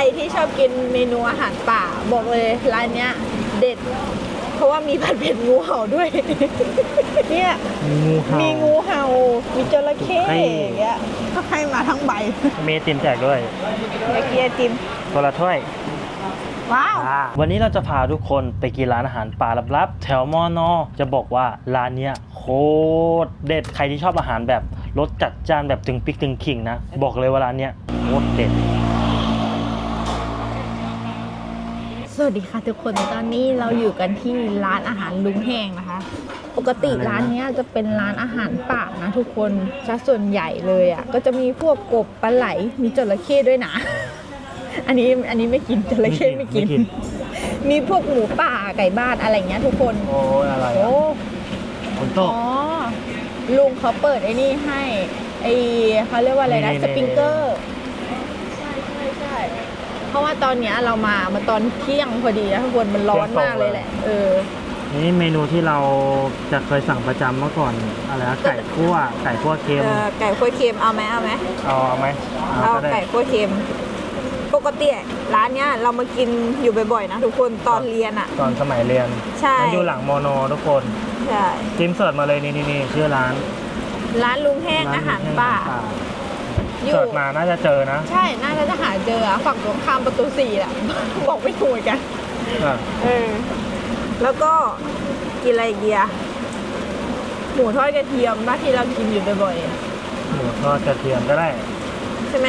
รที่ชอบกินเมนูอาหารป่าบอกเลยร้านเนี้ยเด็ด เพราะว่ามีผัดเผ็ดงูเห่าด้วย เนี่ยงูเห่ามีมีงูเห่า มีจระเข้ให้อย่างเงี้ยก็ให้มาทั้งใบมีไอติมแจกด้วยเมื่อกี้ไอติมคนละถ้วย ว้าว วันนี้เราจะพาทุกคนไปกินร้านอาหารป่าลับๆแถวมอนอจะบอกว่าร้านเนี้ยโคตรเด็ดใครที่ชอบอาหารแบบรสจัดจ้านแบบถึงพริกถึงขิงนะ บอกเลยว่าร้านเนี้ยโคตรเด็ด สวัสดีค่ะทุกคนตอนนี้เราอยู่กันที่ร้านอาหารลุงแห้งนะคะ ปกติอะไรนะร้านเนี้ยจะเป็นร้านอาหารป่านะทุกคนซะส่วนใหญ่เลยอะก็จะมีพวกกบปลาไหลมีจระเข้ด้วยนะ อันนี้อันนี้ไม่กินจระเข้ไม่กิน มีพวกหมูป่าไก่บ้านอะไรเงี้ยทุกคนโอ้ยอะไรโอ้ฝนตอ๋กอลุงเขาเปิดไอ้นี่ให้ไอเขาเรียกว่าอะไรนะนี่สปริงเกอร์ใช่ใช่ใช่ เพราะว่าตอนเนี้ยเรามามาตอนเที่ยงพอดีนะทุกคนมันร้อนมากเลยแหละ เออ นี่เมนูที่เราจะเคยสั่งประจำเมื่อก่อนอะไรนะไก่คั่วไก่คั่วเค็มเออไก่คั่วเค็มเอาไหมเอาไหมเอาไหมเอาก็ด้ไก่คั่วเค็มปกติร้านเนี้ยเรามากินอยู่บ่อยๆนะทุกคนตอนเรียนอะ ตอนสมัยเรียนใช่ มันอยู่หลังมอนอทุกคนใช่จิ้มเสิร์ชมาเลยนี่นี่นี่ชื่อร้านร้านลุงแห้งอาหารป่า อยู่เสิร์ชมาน่าจะเจอนะใช่ น่าจะหาเจออะฝั่งตรงข้ามประตูสี่แหละ บอกไม่ถูกเหมือนกัน อะเออ แล้วก็กินอะไรอีกเดียหมูทอดกระเทียมบ้านที่เรากินอยู่บ่อยหมูทอดกระเทียมก็ได้ๆใช่ไหม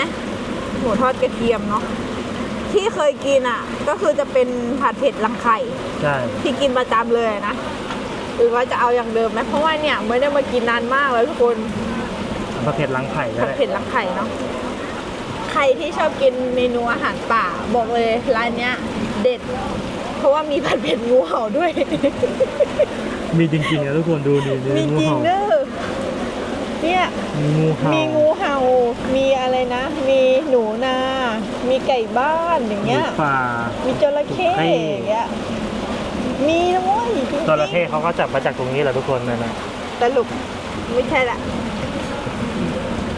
หมูทอดกระเทียมเนาะ ที่เคยกินอะก็คือจะเป็นผัดเผ็ดรังไข่ ใช่ที่กินประจำเลยนะ หรือว่าจะเอาอย่างเดิมไหมเพราะว่าเนี่ยไม่ได้มากินนานมากแล้วทุกคน ประเภทล้างไข่ก็ผัดได้เผ็ดรังไข่เนาะใครที่ชอบกินเมนูอาหารป่าบอกเลยร้านเนี้ย เด็ด เพราะว่ามีผัดเผ็ดงูเห่าด้วย มีจริงๆนะทุกคนดูดิมีจริงเด้อเนี่ย มีงูเห่ามีงูเห่า มีอะไรนะ มีหนูนา มีไก่บ้านอย่างหมูเงี้ย ป่า มีจระเข้ไก่ อย่างเงี้ย มีนะเว้ยจริงๆจระเข้เขาก็จับมาจากตรงนี้แหละทุกคนนะนะสรุปไม่ใช่ละ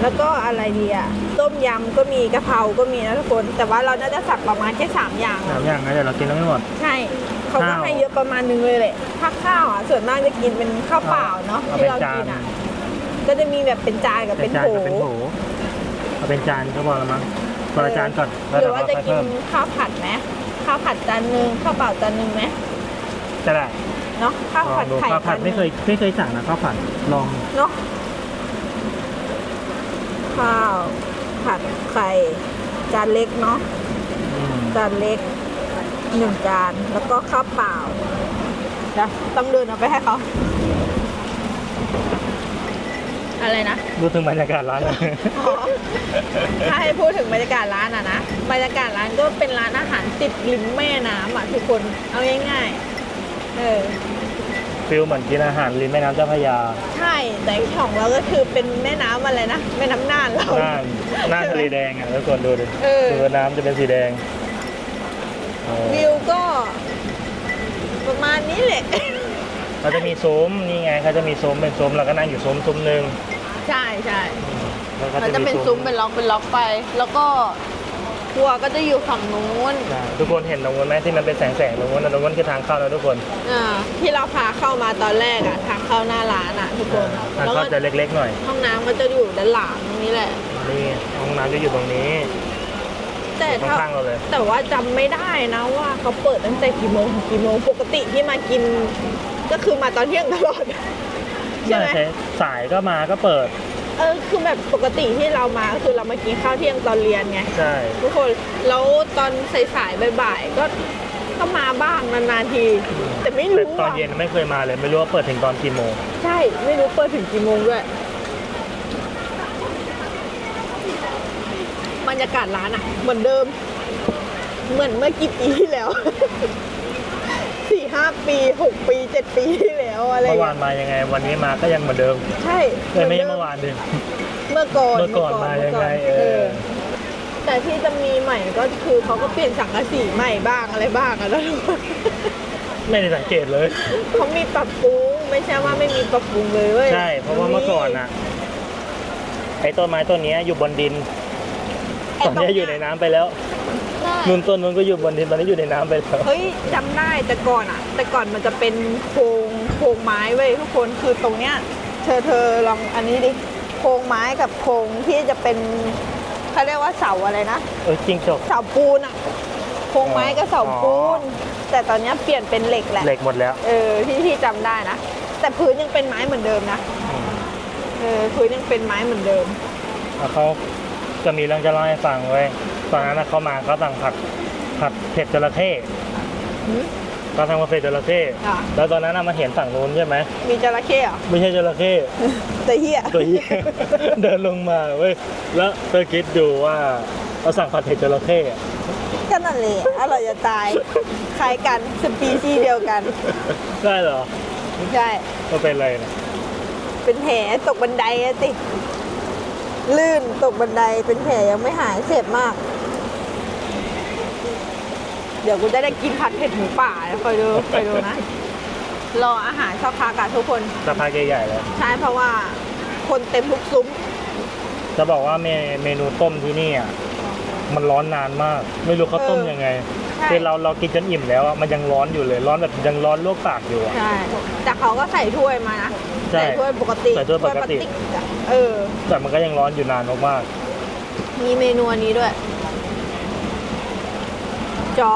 แล้วก็อะไรดีอะต้มยำก็มีกะเพราก็มีนะทุกคน แต่ว่าเราน่าจะสั่งประมาณแค่สามอย่างสาอะมอย่างนะเดี๋ยวเรากินแล้วไม่หมด ใช่เขาก็ข้าวให้เยอะประมาณนึงเลยแหละถ้าข้าวอะส่วนมากจะกินเป็นข้าวเปล่าเนาะเอาที่เป็นเราจาน กินอะ ก็จะมีแบบเป็นจานกับเป็เป็นนจานโถกับเป็นโถเอาเป็นจานก็พอแล้วมั้งคนละจานก่อนแล้วหรืเดี๋ยอวว่าเราจะค่อยกินเพิ่มข้าวผัดไหมข้าวผัดจานหนึ่งข้าวเปล่าจานหนึ่งไหมจะได้เนาะข้าวลอผังดดูไข่ข้าวผัดจานหไม่นึ่งเคยไม่เคยสั่งนะข้าวผัดลองเนาะ ข้าว ผัดไข่ จานเล็กเนาะอืมจานเล็กหนึ่งจาน แล้วก็ข้าวเปล่าเดี๋ยวต้องเดินเอาไปให้เขาอะไรนะดูถึงบรรยากาศร้านเลยอ๋อถ้าให้พูดถึงบรรยากาศร้านอะนะบรรยากาศร้านก็เป็นร้านอาหารติดริมแม่น้ำอะทุกคนเอาง่ายๆเออ ฟิลเหมือนกินอาหารริมแม่น้ำเจ้าพระยาใช่ แต่ของเราก็คือเป็นแม่น้ำอะไรนะ แม่น้ำน่านเรา หน้าหน้าทะเลแดงอะทุกคนดูดิเออดูน้ำจะเป็นสีแดงเออวิวก็ ประมาณนี้แหละ เขาจะมีซุ้มนี่ไงเขาจะมีซุ้มเป็นซุ้มแล้วก็นั่งอยู่ซุ้มซุ้มหนึ่งใช่ใช่แล้วก็มันจะเป็นซุ้มเป็นล็อกเป็นล็อกไป แล้วก็ ครัวก็จะอยู่ฝั่งนู้นใช่ทุกคนเห็นตรงนู้นไหมที่มันเป็นแสงแสงๆตรงนู้นนะตรงนู้นคือทางเข้าแล้วทุกคนอ่าที่เราพาเข้ามาตอนแรกอะทางเข้าหน้าร้านอะทุกคนทางแล้วเข้าก็จะเล็กๆหน่อย ห้องน้ำก็จะอยู่ด้านหลังตรงนี้แหละนี่ห้องน้ำจะอยู่ตรงนี้ แต่อยู่ถ้าข้างๆเราเลยแต่ว่าจำไม่ได้นะว่าเขาเปิดตั้งแต่กี่โมงถึงกี่โมงปกติที่มากิน ก็คือมาตอนเที่ยงตลอดใช่ไหมใช่สายก็มาก็เปิด เออคือแบบปกติที่เรามาก็คือเรามากินข้าวเที่ยงตอนเรียนไงใช่ทุกคนแล้วตอนสายๆบ่ายๆก็ก็มาบ้างนานๆที แต่ไม่แต่รู้ตอนอะเย็นไม่เคยมาเลยไม่รู้ว่าเปิดถึงตอนกี่โมงใช่ไม่รู้เปิดถึงกี่โมงด้วยบรรยากาศร้านอะเหมือนเดิม เหมือนเมื่อกี่ปีที่แล้ว สี่ห้าปีหกปีเจ็ดปีที่แล้วอะไรเมื่อเงี้วานมายังไง วันนี้มาก็ยังเหมือนเดิมใช่เอ้ยไม่ใช่หเมื่อวานดิ เมื่อก่อนเมื่อก่อนมายังไงเออ แต่ที่จะมีใหม่ก็คือเขาก็เปลี่ยนสังกะสีใหม่บ้างอะไรบ้างอะแล้วทุกคนไม่ได้สังเกตเลย เขามีปรับปรุงไม่ใช่ว่าไม่มีปรับปรุงเลยเว้ยใช่ เพราะว่าเมื่อก่อนน่ะไอ้ต้นไม้ต้นเนี้ยอยู่บนดินตอนนี้อยู่ในน้ำไปแล้วต ได้นุ่นต้นนุ่นก็อยู่บนดินตอนนี้อยู่ในน้ำไปแล้วเฮ้ยจำได้แต่ก่อนอะแต่ก่อนมันจะเป็นโครงโครงไม้เว้ยทุกคนคือตรงเนี้ย เธอเธอลองอันนี้ดิโครงไม้กับโครงที่จะเป็นเขาเรียกว่าเสาอะไรนะ เออจริงจก เสาปูนอะโครงไม้กับเสาปูนแต่ตอนเนี้ยเปลี่ยนเป็นเหล็กแหละ เหล็กหมดแล้วเออที่ที่จำได้นะ แต่พื้นยังเป็นไม้เหมือนเดิมนะ อืมเออพื้นยังเป็นไม้เหมือนเดิม แล้วเขาจะมีเรื่องจะเล่าให้ฟังเว้ย ตอนนั้นน่ะเขามาเขาสั่งผัดผัดเผ็ดจระเข้หืมเขาทำกาแฟจระเข้อะ แล้วตอนนั้นน่ะมาเห็นฝั่งนู้นใช่ไหมมีจระเข้เหรอไม่ใช่จระเข้ แต่เฮียตัวยี่เดินลงมาเว้ยแล้วเธอคิดดูว่าเราสั่งผัดเผ็ดจระเข้อะก็นั่นแหละอร่อยจะตายคล้ายกันสปีชีส์เดียวกันได้เหรอใช่ ก็เป็นอะไรนะเป็นแผลตกบันไดอะติ ลื่นตกบันไดเป็นแผลยังไม่หายเจ็บมาก เดี๋ยวกูจะได้กินผัดเผ็ดหมูป่านะคอยดูคอยดูนะ รออาหารสักพักอะทุกคน สะพานใหญ่ๆเลยใช่เพราะว่าคนเต็มทุกซุ้ม จะบอกว่าเมเมนูต้มที่นี่อะมันร้อนนานมาก ไม่รู้เขาต้มยังไงใช่ คือเราเรากินจนอิ่มแล้วอะมันยังร้อนอยู่เลย ร้อนแบบยังร้อนลวกปากอยู่อะใช่แต่เขาก็ใส่ถ้วยมานะ ใช่ใส่ถ้วยปกติใส่ถ้วยปกติ พลาสอะเออ แต่มันก็ยังร้อนอยู่นานมากมีเมนูอันนี้ด้วยจอ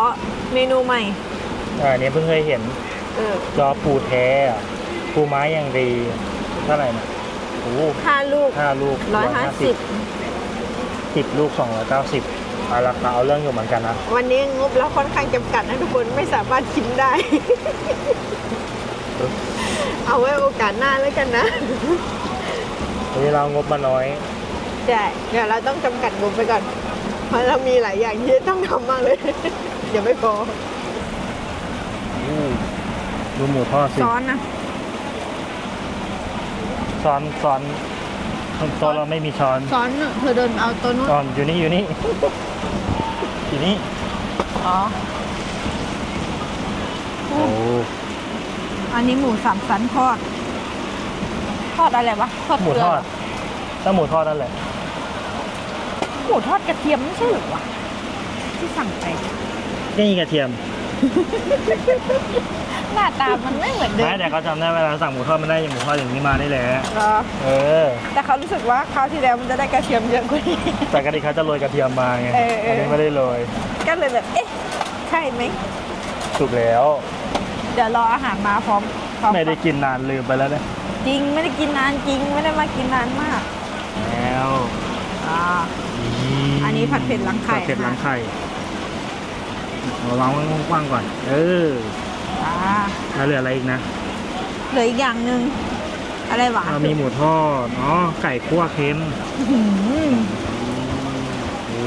เมนูใหม่ ๆอะอันนี้เพิ่งเคยเห็นเออจอปูแท้อะปูไม้อย่างดีเท่าไหร่นะโอ้โหห้าลูกห้าลูกร้อยห้าสิบสิบลูกสองร้อยเก้าสิบเอาราคาเอาเรื่องอยู่เหมือนกันนะวันนี้งบแล้วค่อนข้างจำกัดนะทุกคนไม่สามารถชิมได้ เอาไว้โอกาสหน้าแล้วกันนะ วันนี้เรางบมาน้อย ใช่เดี๋ยวเราต้องจำกัดงบไปก่อน เพราะเรามีหลายอย่างที่ต้องทำมากเลย เดี๋ยวไม่พออู้ดูหมูทอดสิ ซ้อนนะซ้อนซ้อนโต๊ะเราไม่มีช้อนซ้อนน่ะเธอเดินเอาตัวนู้นช้อนอยู่นี่อยู่นี่ อยู่นี่ อ๋อ โอ้ อันนี้หมูสามสันทอด ทอดอะไรวะทอดหมูเกลืทอดถ้าหมูทอดนั่นแหละ หมูทอดกระเทียมไม่ใช่เหรอวะที่สั่งไป นี่กระเทียมหน้าตามันไม่เหมือนเดิมไม่แต่เขาจำได้เวลาสั่งหมูทอดมันได้หมูทอดอย่างนี้มาได้แหละเหรอเออ แต่เขารู้สึกว่าคราวที่แล้วมันจะได้กระเทียมเยอะกว่านี้ แต่กะทิเขาจะโรยกระเทียมมาไงเออเอออั นนี้ไม่ได้โรยก็เลยแบบ เอ๊ะ ใช่ไหม ถูกแล้ว เดี๋ยวรออาหารมาพร้อมพร้อมไม่ได้กินนานลืมไปแล้วเนี่ยจริงไม่ได้กินนานจริงไม่ได้มากินนานมากแล้วอ่าอันนี้ผัดเผ็ดหลังไข่ผัดเผ็ดหลังไข่เอาวางไว้กว้างๆก่อน เอออ่าแล้วเหลืออะไรอีกนะเหลืออีกอย่างหนึ่งอะไรหวานเรามีหมูทอดอ๋อไก่คั่วเค็ม อื้อหือ โอ้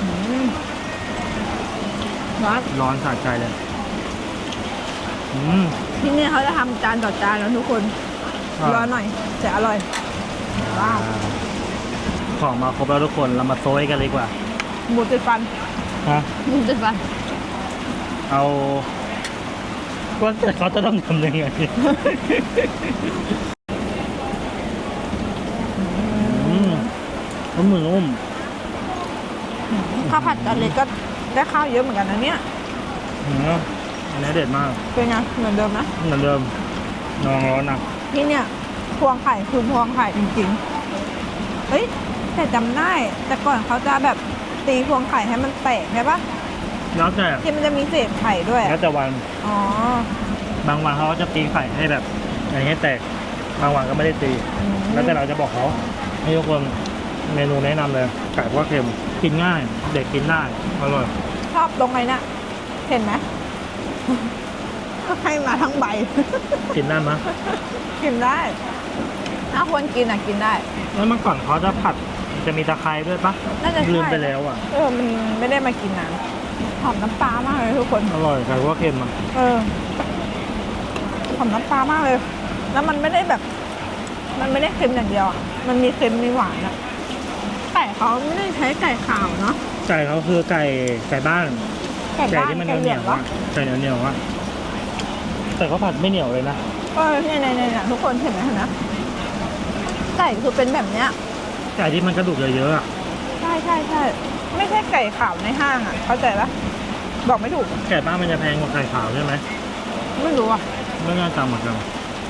อื้อหือ ร้อนร้อนสะใจเลย อืม ที่นี่เขาจะทำจานต่อจานแล้วทุกคนรอหน่อยจะอร่อย ว้าวของมาครบแล้วทุกคนเรามาโซยกันเลยดีกว่าหมูติดฟันฮะหมูติดฟันเอาว่าแต่เขาจะต้องทำยังไง อืมข้าวหมูนุ่มข้าวผัดจานเล็กก็ ได้ข้าวเยอะเหมือนกันนะเนี่ยอืมอันนี้เด็ดมาก เป็นไงเหมือนเดิมนะ เหมือนเดิมนองร้อนนะที่เนี่ยพวงไข่คือพวงไข่จริงๆเฮ้ยแต่จำได้ แต่ก่อนเขาจะแบบตีพวงไข่ให้มันแตกใช่ปะแล้วแต่ที่มันจะมีเศษไข่ด้วยแล้วอะแต่วันอ๋อบางวันเขาก็จะตีไข่ให้แบบอย่างให้แตก บางวันก็ไม่ได้ตีอืมแล้วแต่เราจะบอกเขาให้ทุกคน เมนูแนะนำเลยไก่คั่วเค็มกินง่าย เด็กกินได้อร่อยชอบตรงไหนน่ะ เห็นไหมก็ให้มาทั้งใบ กินได้ไหมยกินได้ ถ้าควรกินอะกินได้ แล้วเมื่อก่อนเขาจะผัดจะมีตะไคร้ด้วยปะน่าจะใช่ลืมไปแล้วอะ เออ มันไม่ได้มากินนานหอมน้ำปลามากเลยทุกคน อร่อยไก่คั่วเค็มอะเออหอมน้ำปลามากเลย แล้วมันไม่ได้แบบ มันไม่ได้เค็มอย่างเดียวอะมันมีเค็มมีหวานอะ ไก่เขาไม่ได้ใช้ไก่ขาวเนาะ ไก่เขาคือไก่ไก่บ้านไก่ไก่บ้านที่มันไก่เหเหนีลืยอวงๆวะอะไก่เหนียวๆอะแต่เขาผัดไม่เหนียวเลยนะเออเนี่ยเนี่ยเนี่ยทุกคนเห็นไหมเห็นไหมไก่คือเป็นแบบเนี้ยไก่ที่มันกระดูกเยอะๆอะใช่ใช่ใช่ไม่ใช่ไก่ขาวในห้างอะ เข้าใจปะบอกไม่ถูกไก่บ้านมันจะแพงกว่าไก่ขาวใช่ไหมไม่รู้อะไม่น่าจำเหมือนกัน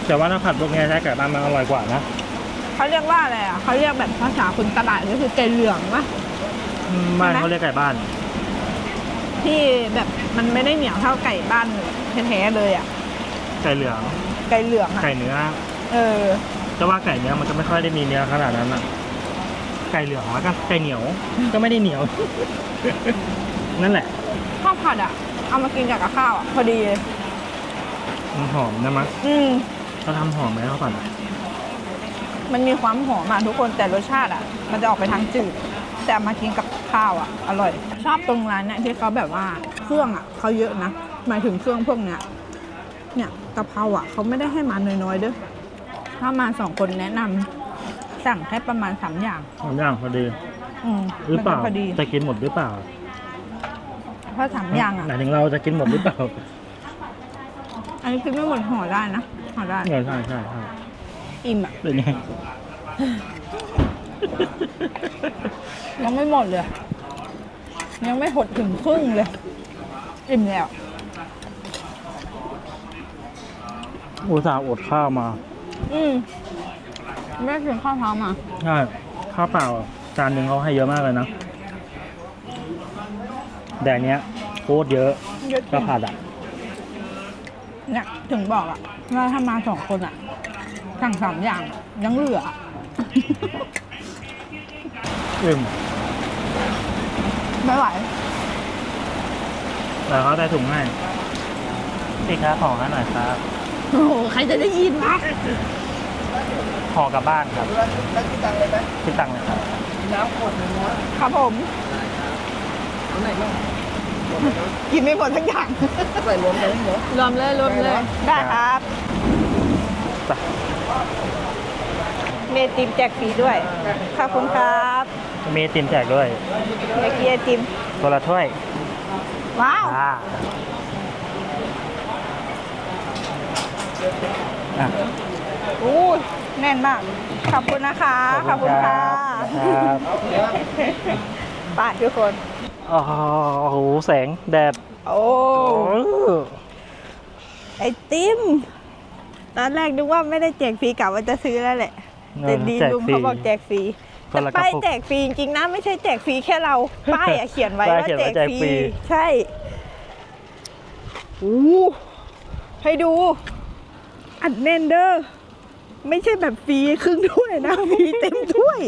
แต่ว่าถ้าผัดพวกเนี้ยใช้ไก่บ้านมันอร่อยกว่านะ เขาเรียกว่าอะไรอะเขาเรียกแบบภาษาคนตลาดก็คือไก่เหลืองวะอืมบ้านใช่ไหมเขาเรียกไก่บ้าน ที่แบบมันไม่ได้เหนียวเท่าไก่บ้านแท้ๆเลยอะไก่เหลือง ไก่เหลืองอะไก่เนื้อ เออแต่ว่าไก่เนื้อมันก็ไม่ค่อยได้มีเนื้อขนาดนั้นอะไก่เหลืองแล้วก็ไก่เหนียวก็ไม่ได้เหนียว นั่นแหละข้าวผัดอะ เอามากินกับข้าวอะพอดีเลยมันหอมนะมั้งอืมเขาทำหอมไหมเขาก่อน มันมีความหอมอะทุกคนแต่รสชาติอะ มันจะออกไปทางจืด แต่เอามากินกับข้าวอะ อร่อย ชอบตรงร้านเนี่ยที่เขาแบบว่าเครื่องอะเขาเยอะนะหมายถึงเครื่องพวกเนี้ยเนี่ยกะเพราอะเขาไม่ได้ให้มาน้อยๆเด้อถ้ามาสองคนแนะนำสั่งแค่ประมาณสามอย่างหอมย่างพอดีอืมหรือเปล่ามันก็พอดีจะกินหมดหรือเปล่าเพราะสามอย่างอะ หมายถึงเราจะกินหมดหรือเปล่าอันนี้คือไม่หมดห่อได้นะห่อได้ใช่ใช่ใช่ใช่ อิ่มอะเป็นไง ยังไม่หมดเลย ยังไม่หดถึงครึ่งเลย อิ่มแล้วอุตส่าห์อดข้าวมา อืมไม่ได้กินข้าวเช้ามา ใช่ข้าวเปล่าจานหนึ่งเขาให้เยอะมากเลยนะแต่อันเนี้ยโคตรเยอะเยอะจริก็งผัดอะ เนี่ยถึงบอกอะว่าถ้ามาสองคนอะ สั่งสามอย่างอะยังเหลืออะอืมไม่ไหวแต่เขาได้ถุงให้พี่ค้าของให้หน่อยครับ โอ้โหใครจะได้ยินวะห่อกลับบ้านครับคิดตังค์เลยครับครับผมกินไม่หมดทั้งอย่างใส่รวมกันให้หมดรวมเลยรวมเลย ได้ครับ ไป เมติมแจกฟรีด้วย ขอบคุณครับมีไอติมแจกด้วยเมื่อกี้ไอติมตัวละถ้วยว้าว อ่าอะ อู้แน่นมาก ขอบคุณนะคะ ขอบคุณค่ะครับไปทุกคน โอ้โห แสงแดดโอ้ โอ้ไอติม ตอนแรกนึกว่าไม่ได้แจกฟรีกะว่าจะซื้อแล้วแหละ แต่ดีแจกลุงฟรีเขาบอกแจกฟรีคแต่นละกระป้ายปุกแจกฟรีจริงๆนะไม่ใช่แจกฟรีแค่เรา ป้ายอะเขียนไว้ป้ายว่าเขียนแจว่ากแจกฟฟรีรีใช่อู้ให้ดู อัดแน่นเด้อไม่ใช่แบบฟรีครึ่งถ้วยนะฟรีเต็มถ้วย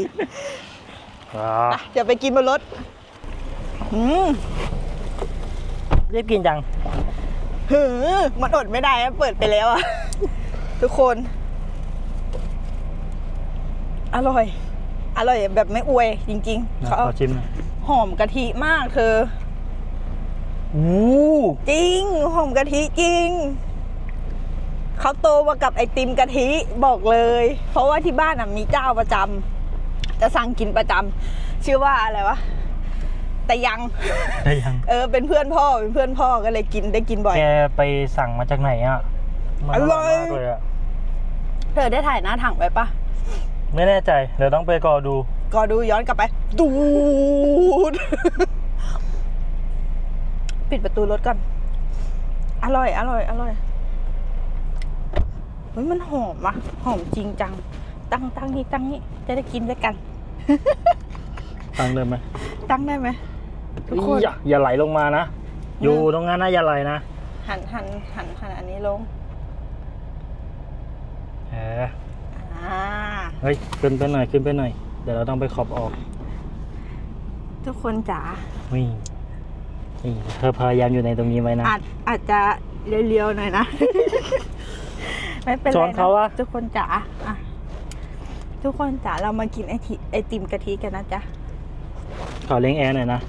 อ่าอะเดี๋ยวไปกินบนรถอืมรีบกินจังหือมันอดไม่ได้อะเปิดไปแล้วอะทุกคน อร่อย อร่อยแบบไม่อวยจริงๆขเขาอชิมหน่อยหอมกะทิมากเธอ อู้จริง หอมกะทิจริง เขาโตมากับไอติมกะทิบอกเลย เพราะว่าที่บ้านอะมีเจ้าประจำจะสั่งกินประจำชื่อว่าอะไรวะแต่ยัง ได้ยัง เออเป็นเพื่อนพ่อเป็นเพื่อนพ่อก็เลยกินได้กินบ่อย แกไปสั่งมาจากไหนอะมันอร่อยมากเลยอะ เธอได้ถ่ายหน้าถังไปปะ ไม่แน่ใจ เดี๋ยวต้องไปกอดู ก็ดูย้อนกลับไปดูด ปิดประตูรถก่อน อร่อย อร่อย อร่อยเฮ้ยมันหอมอะหอมจริงจัง ตั้งตั้งนี่ตั้งนี่จะได้กินด้วยกัน ตังเดิมไหมตั้งได้ไหมทุกคน อย่าอย่าไหลลงมานะอยู่ตรงนั้นนะอย่าไหลนะหันหันหันหันอันนี้ลง เออ อ่าเฮ้ยขึ้นไปหน่อยขึ้นไปหน่อย เดี๋ยวเราต้องไปขอบออกทุกคนจ๋านี่นี่เธอพยายามอยู่ในตรงนี้ไว้นะ อาจอาจจะเลียวๆหน่อยนะ ไม่เป็นไรช้อนเขาอะ ทุกคนจ๋าอะทุกคนจ๋าเรามากินไอติไอติมกะทิกันนะจ๊ะขอเล้งแอร์หน่อยนะ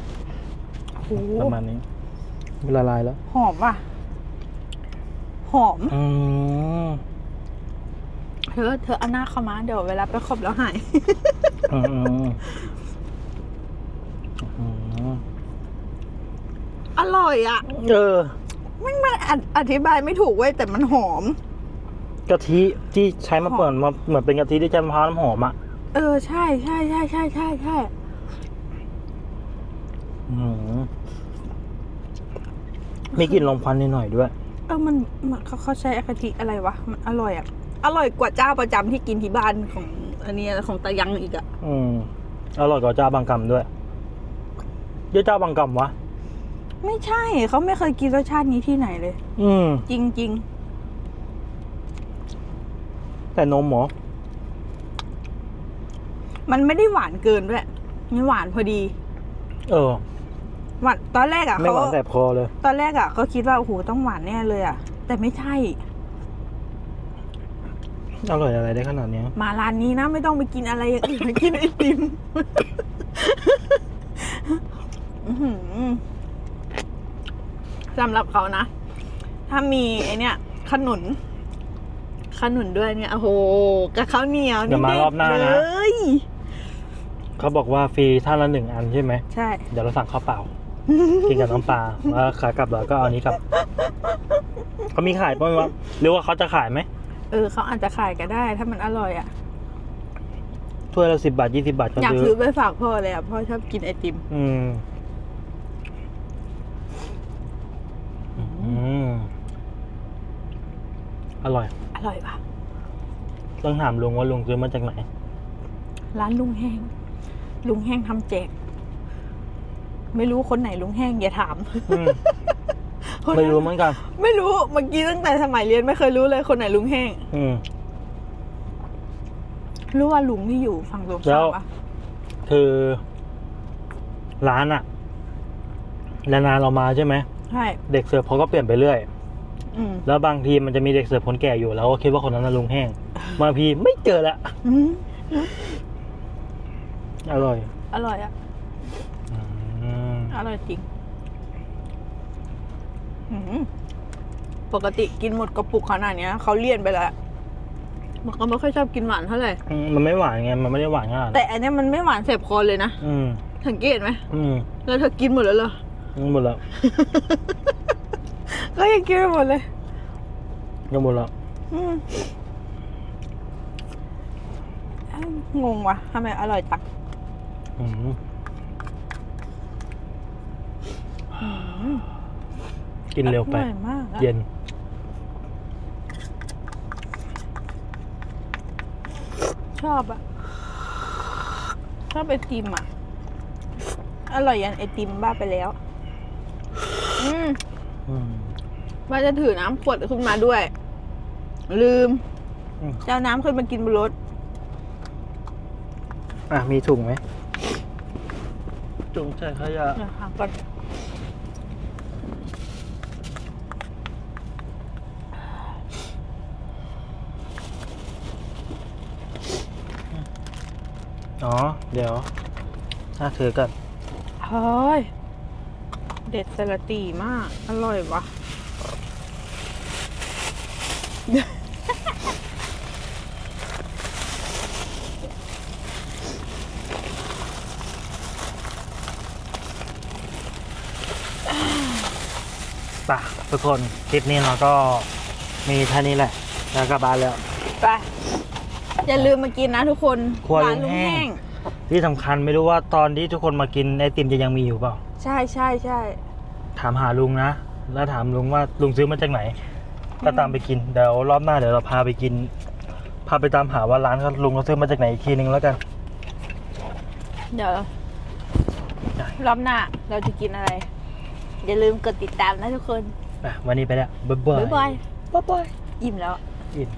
โอ้โหประมาณนี้ละลายแล้ว หอมว่ะ หอม อืม เธอเธอเอาหน้าเข้ามาเดี๋ยวเวลาไปขบแล้วหายอืมอืมอืมอร่อยอะเออ มันมันออธิบายไม่ถูกเว้ยแต่มันหอม กะทิที่ใช้มาเปิดมาเหมือนเป็นกะทิที่ใช้มะพร้าวน้ำหอมอะ เออใช่ใช่ใช่ใช่ใช่ใช่อืมมีกลิ่นลมควันนิดหน่อยด้วย เออมันมันเขาเขาใช้อกะทิอะไรวะ มันอร่อยอะ อร่อยกว่าเจ้าประจำที่กินที่บ้านของอันนี้ของตายังอีกอะอืมอร่อยกว่าเจ้าบางกำด้วยเดี๋ยวเจ้าบางกำวะ ไม่ใช่เขาไม่เคยกินรสชาตินี้ที่ไหนเลย อืมจริงแต่นมเหรอๆมันไม่ได้หวานเกินด้วยมันหวานพอดีเออ หวานตอนแรกอะไม่เขาหวานแสบคอเลย ตอนแรกอะเขาคิดว่าโอ้โหต้องหวานแน่เลยอะแต่ไม่ใช่ อร่อยอะไรได้ขนาดเนี้ยมาร้านนี้นะไม่ต้องไปกินอะไรอย่างอื่นไปกินไอติมอื้อหือสำหรับเขานะ ถ้ามีไอเนี้ยขนุน ขนุนด้วยเนี่ยโอ้โหกับข้าวเหนียวเดี๋ยวมารอบหน้านะเลยเขาบอกว่าฟรีท่านละหนึ่งอันใช่ไหม ใช่ เดี๋ยวเราสั่งข้าวเปล่า กินกับน้ำปลาแล้วขากลับเราก็เอาอันนี้กลับเขามีขายป่ะวะหรือว่าเขาจะขายไหม เออเขาอาจจะขายก็ได้ ถ้ามันอร่อยอะ ถ้วยละสิบบาทยี่สิบาทก็อยากซื้อซื้อไปฝากพ่อเลยอะ พ่อชอบกินไอติมอืมอืมอร่อย อร่อยปะต้องถามลุงว่าลุงซื้อมาจากไหน ร้านลุงแห้ง ลุงแห้งทำแจก ไม่รู้คนไหนลุงแห้งอย่าถามอืม ไม่รู้เหมือนกัน ไม่รู้เมื่อกี้ตั้งแต่สมัยเรียนไม่เคยรู้เลยคนไหนลุงแห้ง อืมรู้ว่าลุงที่อยู่ฝั่งตรงแล้ข้ามวปะคือร้านอะนานๆเรามาใช่ไหมใช่เด็กเสิร์ฟเขาก็เปลี่ยนไปเรื่อยอืมแล้วบางทีมันจะมีเด็กเสิร์ฟคนแก่อยู่แล้วก็คิดว่าคนนั้นน่ะลุงแห้งบางทีไม่เจอละอืมอร่อย อร่อยอะอืมอร่อยจริงอืม ปกติกินหมดกระปุกขนาดเนี้ยเขาเลี่ยนไปแล้ว มันก็ไม่ค่อยชอบกินหวานเท่าไหร่ อืมมันไม่หวานไง มันไม่ได้หวานขนาดนั้นแต่อันเนี้ยมันไม่หวานแสบคอเลยนะ อืม สังเกตไหม อืมแล้วเธอกินหมดแล้วเหรอ ยังหมดแล้วก็ยังกินไม่หมดเลย ยังหมดแล้ว อืมเอ้างงว่ะทำไมอร่อยจังอืม อืม กินเร็วไปอร่อยมากอะเย็น ชอบอะชอบไอติมอะอร่อยยันไอติมบ้าไปแล้ว อืมอืม ว่าจะถือน้ำขวดขึ้นมาด้วย ลืมอืม จะเอาน้ำขึ้นมากินบนรถ อะ มีถุงไหมถุงใส่ขยะ เดี๋ยวหาก่อน อ๋อ เดี๋ยวอะถือกันเฮ้ย เด็ดสลัดตีมาก อร่อยวะป่ะทุกคน คลิปนี้เราก็มีเท่านี้แหละ แล้วกลับบ้านแล้ว ไป อย่าลืมมากินนะทุกคนครัวร้านลุลุงงแห้แห้งงที่สำคัญไม่รู้ว่าตอนที่ทุกคนมากินไอติมจะยังมีอยู่เปล่า ใช่ใช่ใช่ถามหาลุงนะ แล้วถามลุงว่าลุงซื้อมาจากไหน ก็ตามไปกิน เดี๋ยวรอบหน้าเดี๋ยวเราพาไปกิน พาไปตามหาว่าร้านเขาลุงเขาซื้อมาจากไหนอีกทีนึงแล้วกัน เดี๋ยวได้ รอบหน้าเราจะกินอะไร อย่าลืมกดติดตามนะทุกคน อะวันนี้ไปแล้วบ๊ายบายบ๊ายบายบ๊ายบาย อิ่มแล้ว อิ่ม